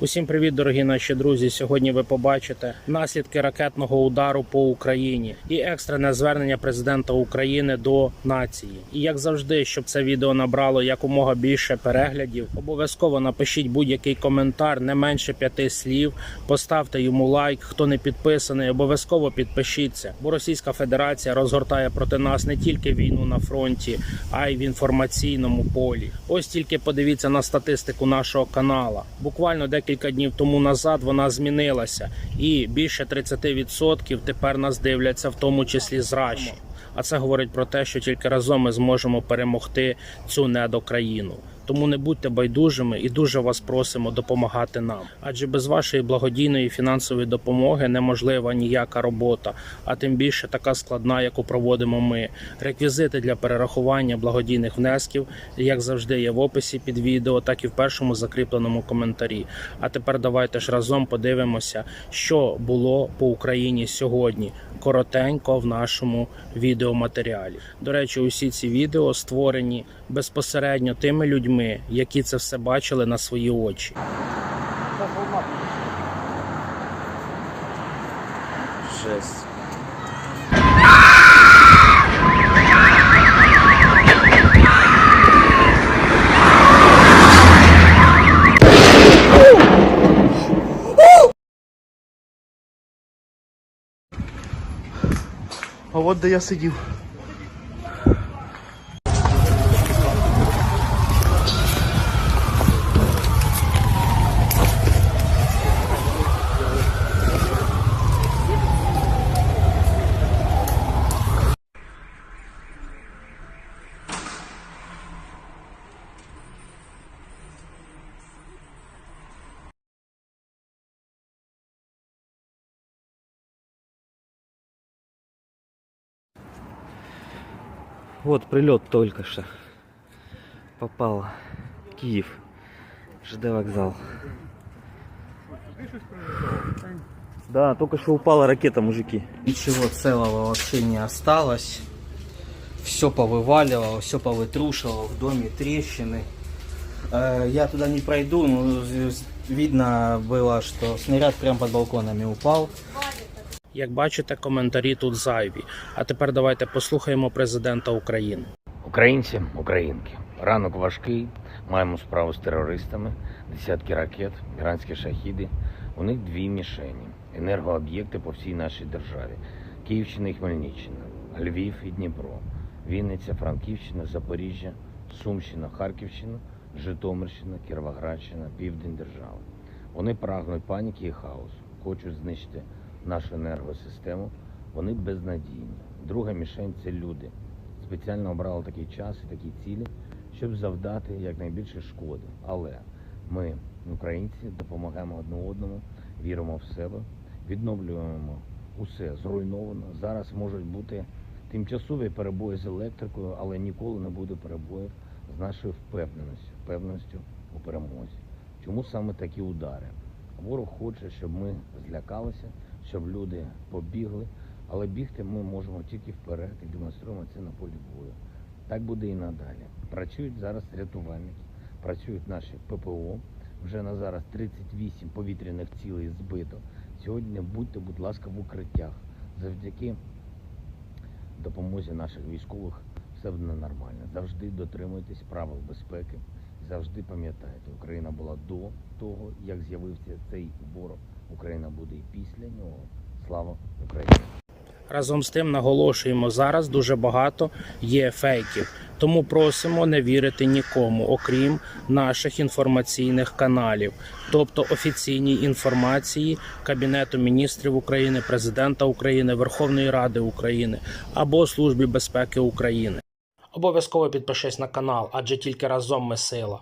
Усім привіт, дорогі наші друзі. Сьогодні ви побачите наслідки ракетного удару по Україні і екстрене звернення президента України до нації. І як завжди, щоб це відео набрало якомога більше переглядів, обов'язково напишіть будь-який коментар, не менше п'яти слів. Поставте йому лайк. Хто не підписаний, обов'язково підпишіться. Бо Російська Федерація розгортає проти нас не тільки війну на фронті, а й в інформаційному полі. Ось тільки подивіться на статистику нашого канала. Буквально декілька днів тому назад вона змінилася, і більше 30% тепер нас дивляться, в тому числі з. А це говорить про те, що тільки разом ми зможемо перемогти цю недокраїну. Тому не будьте байдужими і дуже вас просимо допомагати нам. Адже без вашої благодійної фінансової допомоги неможлива ніяка робота, а тим більше така складна, яку проводимо ми. Реквізити для перерахування благодійних внесків, як завжди, є в описі під відео, так і в першому закріпленому коментарі. А тепер давайте ж разом подивимося, що було по Україні сьогодні. Коротенько в нашому відеоматеріалі. До речі, усі ці відео створені безпосередньо тими людьми, які це все бачили на свої очі. Жесть. А от де я сидів. Вот прилет только что. Попал. Киев. ЖД вокзал. Да, только что упала ракета, мужики. Ничего целого вообще не осталось. Все повываливало, все повытрушивало, в доме трещины. Э, Я туда не пройду, но видно было, что снаряд прямо под балконами упал. Як бачите, коментарі тут зайві. А тепер давайте послухаємо президента України. Українці, українки, ранок важкий. Маємо справу з терористами, десятки ракет, іранські шахіди. У них дві мішені: енергооб'єкти по всій нашій державі: Київщина і Хмельниччина, Львів і Дніпро, Вінниця, Франківщина, Запоріжжя, Сумщина, Харківщина, Житомирщина, Кіровоградщина, Південь держави. Вони прагнуть паніки і хаосу, хочуть знищити нашу енергосистему. Вони безнадійні. Друга мішень це люди спеціально обрали такий час і такі цілі, щоб завдати якнайбільше шкоди. Але ми, українці, допомагаємо одне одному, віримо в себе, відновлюємо усе зруйновано. Зараз можуть бути тимчасові перебої з електрикою, але ніколи не буде перебоїв з нашою впевненістю, впевненістю у перемозі. Чому саме такі удари? Ворог хоче, щоб ми злякалися, щоб люди побігли, але бігти ми можемо тільки вперед і демонструємо це на полі бою. Так буде і надалі. Працюють зараз рятувальники, працюють наші ППО. Вже на зараз 38 повітряних цілей збито. Сьогодні будьте, будь ласка, в укриттях. Завдяки допомозі наших військових все буде нормально. Завжди дотримуйтесь правил безпеки. Завжди пам'ятайте, Україна була до того, як з'явився цей ворог. Україна буде і після нього. Слава Україні! Разом з тим наголошуємо зараз дуже багато є фейків. Тому просимо не вірити нікому, окрім наших інформаційних каналів, тобто офіційній інформації Кабінету міністрів України, президента України, Верховної Ради України або Службі безпеки України. Обов'язково підпишись на канал, адже тільки разом ми сила.